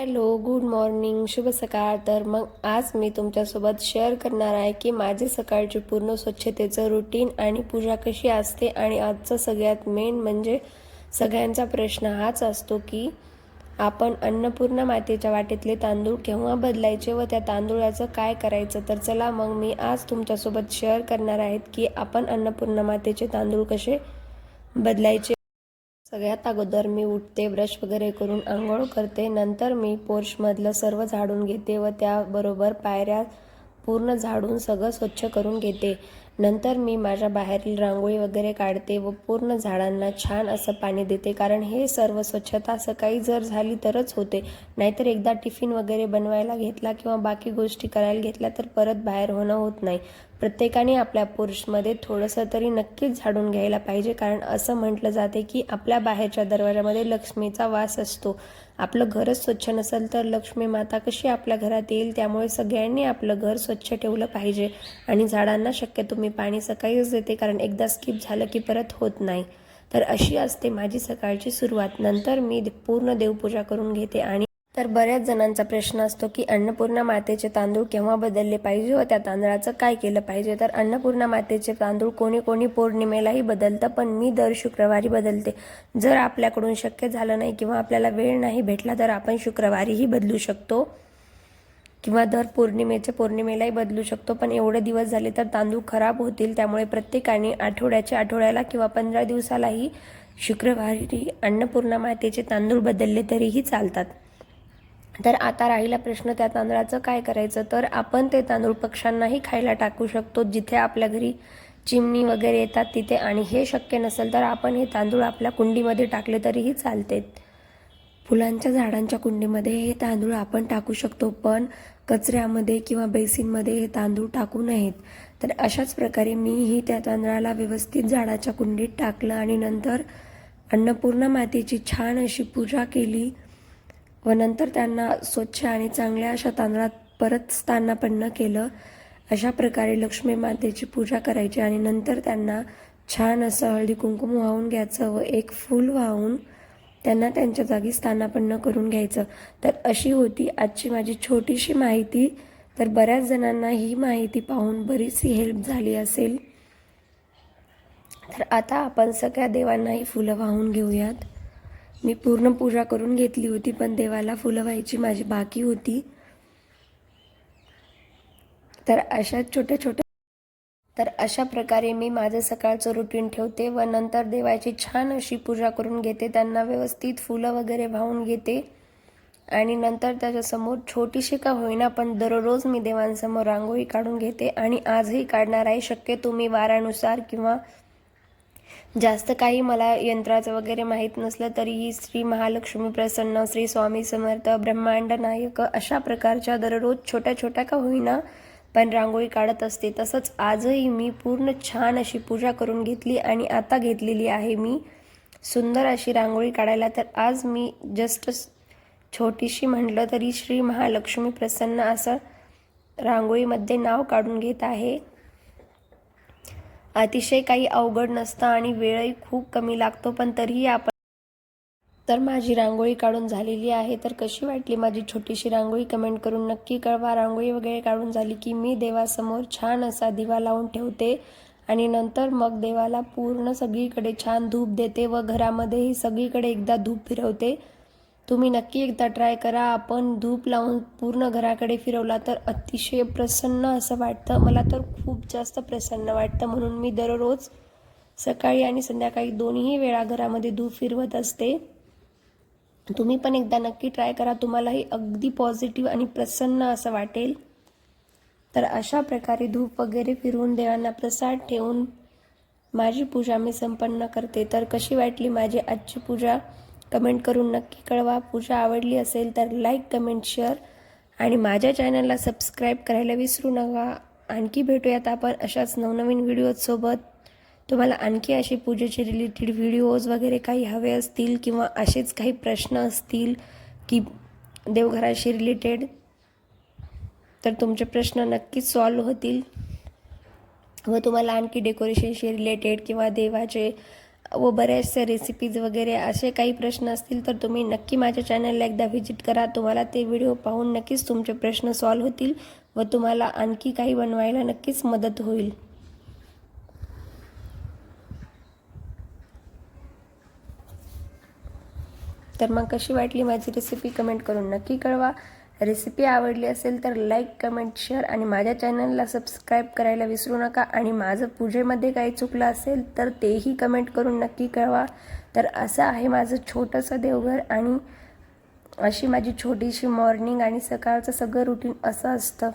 Hello good morning शुभ सकाळ. तर मग आज मी तुमच्यासोबत शेअर करणार आहे की माझे सकाळचे पूर्ण स्वच्छतेचं रुटीन आणि पूजा कशी असते आणि आजचा सगळ्यात मेन म्हणजे सगळ्यांचा प्रश्न हाच असतो की आपण अन्नपूर्णा मातेच्या वाटेतले तांदूळ केव्हा बदलायचे व त्या तांदूळाचं काय करायचं? तर चला मग मी आज तुमच्यासोबत शेअर करणार आहेत की आपण अन्नपूर्णा मातेचे तांदूळ कसे बदलायचे? सगळ्यात अगोदर मी उठते ब्रश वगैरे करून आंघोळ करते नंतर मी पोर्शमधलं सर्व झाडून घेते व त्याबरोबर पायऱ्या पूर्ण झाडून सगळं स्वच्छ करून घेते. नंतर मी माझ्या बाहेरील रांगोळी वगैरे काढते व पूर्ण झाडांना छान असं पाणी देते. कारण हे सर्व स्वच्छता सकाळी जर झाली तरच होते. नाहीतर एकदा टिफिन वगैरे बनवायला घेतला किंवा बाकी गोष्टी करायला घेतल्या तर परत बाहेर होणं होत नाही. प्रत्येकाने आपल्या पुरुषमध्ये थोडंसं तरी नक्कीच झाडून घ्यायला पाहिजे. कारण असं म्हटलं जाते की आपल्या बाहेरच्या दरवाजामध्ये लक्ष्मीचा वास असतो. आपलं घरच स्वच्छ नसेल तर लक्ष्मी माता कशी आपल्या घरात येईल? त्यामुळे सगळ्यांनी आपलं घर स्वच्छ ठेवलं पाहिजे. आणि झाडांना शक्यतो मी पाणी सकाळीच देते कारण एकदा स्किप झालं की परत होत नाही. तर अशी असते माझी सकाळची सुरुवात. नंतर मी पूर्ण देवपूजा करून घेते आणि तर बऱ्याच जणांचा प्रश्न असतो की अन्नपूर्णा मातेचे तांदूळ केव्हा बदलले पाहिजे व त्या तांदळाचं काय केलं पाहिजे? तर अन्नपूर्णा मातेचे तांदूळ कोणी कोणी पौर्णिमेलाही बदलतं पण मी दर शुक्रवारी बदलते. जर आपल्याकडून शक्य झालं नाही किंवा आपल्याला वेळ नाही भेटला तर आपण शुक्रवारीही बदलू शकतो. किंवा दर पौर्णिमेच्या पौर्णिमेलाही बदलू शकतो पण एवढे दिवस झाले तर तांदूळ खराब होतील त्यामुळे प्रत्येकाने आठवड्याच्या आठवड्याला किंवा पंधरा दिवसालाही शुक्रवारी अन्नपूर्णा मातेचे तांदूळ बदलले तरीही चालतात. तर आता राहिला प्रश्न त्या तांदळाचं काय करायचं? तर आपण ते तांदूळ पक्ष्यांनाही खायला टाकू शकतो जिथे आपल्या घरी चिमणी वगैरे येतात तिथे आणि हे शक्य नसेल तर आपण हे तांदूळ आपल्या कुंडीमध्ये टाकले तरीही चालते. फुलांच्या झाडांच्या कुंडीमध्ये हे तांदूळ आपण टाकू शकतो पण कचऱ्यामध्ये किंवा बेसिनमध्ये हे तांदूळ टाकू नयेत. तर अशाच प्रकारे मीही त्या तांदळाला व्यवस्थित झाडाच्या कुंडीत टाकलं आणि नंतर अन्नपूर्णा मातेची छान अशी पूजा केली व नंतर त्यांना स्वच्छ आणि चांगल्या अशा तांदळात परत स्थानापन्न केलं. अशा प्रकारे लक्ष्मी मातेची पूजा करायची आणि नंतर त्यांना छान असं हळदी कुंकुम वाहून घ्यायचं व एक फूल वाहून त्यांना त्यांच्या जागी स्थानापन्न करून घ्यायचं. तर अशी होती आजची माझी छोटीशी माहिती. तर बऱ्याच जणांना ही माहिती पाहून बरीचशी हेल्प झाली असेल. तर आता आपण सगळ्या देवांनाही फुलं वाहून घेऊयात. मी पूर्ण पूजा करून घेतली होती पण देवाला फुलं व्हायची माझी बाकी होती. तर अशा छोट्या छोट्या तर अशा प्रकारे मी माझं सकाळचं रुटीन ठेवते व नंतर देवाची छान अशी पूजा करून घेते. त्यांना व्यवस्थित फुलं वगैरे वाहून घेते. आणि नंतर त्याच्यासमोर छोटीशी का होईना पण दररोज मी देवांसमोर रांगोळी काढून घेते. आणि आजही काढणार आहे. शक्य तुम्ही वारानुसार किंवा जास्त काही मला यंत्राचं वगैरे माहीत नसलं तरीही श्री महालक्ष्मी प्रसन्न श्री स्वामी समर्थ ब्रह्मांड नायक अशा प्रकारच्या दररोज छोट्या छोट्या का होईना पण रांगोळी काढत असते. तसंच आजही मी पूर्ण छान अशी पूजा करून घेतली आणि आता घेतलेली आहे मी. सुंदर अशी रांगोळी काढायला तर आज मी जस्ट छोटीशी म्हटलं तरी श्री महालक्ष्मी प्रसन्न असं रांगोळीमध्ये नाव काढून घेत आहे. अतिशय काही अवघड नसतं आणि वेळही खूप कमी लागतो पण तरीही आपण तर माझी रांगोळी काढून झालेली आहे. तर कशी वाटली माझी छोटीशी रांगोळी? कमेंट करून नक्की कळवा. रांगोळी वगैरे काढून झाली की मी देवासमोर छान असा दिवा लावून ठेवते आणि नंतर मग देवाला पूर्ण सगळीकडे छान धूप देते व घरामध्येही सगळीकडे एकदा धूप फिरवते. तुम्ही नक्की एकदा ट्राय करा. आपण धूप लावून पूर्ण घराकडे फिरवला तर अतिशय प्रसन्न असं वाटतं. मला तर खूप जास्त प्रसन्न वाटतं. म्हणून मी दररोज सकाळी आणि संध्याकाळी दोन्ही वेळा घरामध्ये धूप फिरवत असते. तुम्ही पण एकदा नक्की ट्राय करा. तुम्हालाही अगदी पॉझिटिव्ह आणि प्रसन्न असं वाटेल. तर अशा प्रकारे धूप वगैरे फिरवून देवांना प्रसाद ठेवून माझी पूजा मी संपन्न करते. तर कशी वाटली माझी आजची पूजा? कमेंट करून नक्की कळवा. पूजा आवडली असेल तर लाईक कमेंट शेअर आणि माझ्या चॅनलला सबस्क्राईब करायला विसरू नका. आणखी भेटूयात आपण अशाच नवनवीन व्हिडिओजसोबत तुम्हाला आणखी असे पूजेचे रिलेटेड व्हिडिओज वगैरे काही हवे असतील किंवा असेच काही प्रश्न असतील की देवघराशी रिलेटेड तर तुमचे प्रश्न नक्कीच सॉल्व होतील. व तुम्हाला आणखी डेकोरेशनशी रिलेटेड किंवा देवाचे व बऱ्याचशा रेसिपीज वगैरे असे काही प्रश्न असतील तर तुम्ही नक्की माझ्या चॅनलला एकदा व्हिजिट करा. तुम्हाला ते व्हिडिओ पाहून नक्कीच तुमचे प्रश्न सॉल्व होतील व तुम्हाला आणखी काही बनवायला नक्कीच मदत होईल. तर मग कशी वाटली माझी रेसिपी कमेंट करून नक्की कळवा. रेसिपी आवडली असेल तर लाईक कमेंट शेअर आणि माझ्या चॅनलला सबस्क्राईब करायला विसरू नका. आणि माझं पूजेमध्ये काही चुकलं असेल तर तेही कमेंट करून नक्की कळवा. तर असं आहे माझं छोटंसं देवघर आणि अशी माझी छोटीशी मॉर्निंग आणि सकाळचं सगळं रुटीन असं असतं.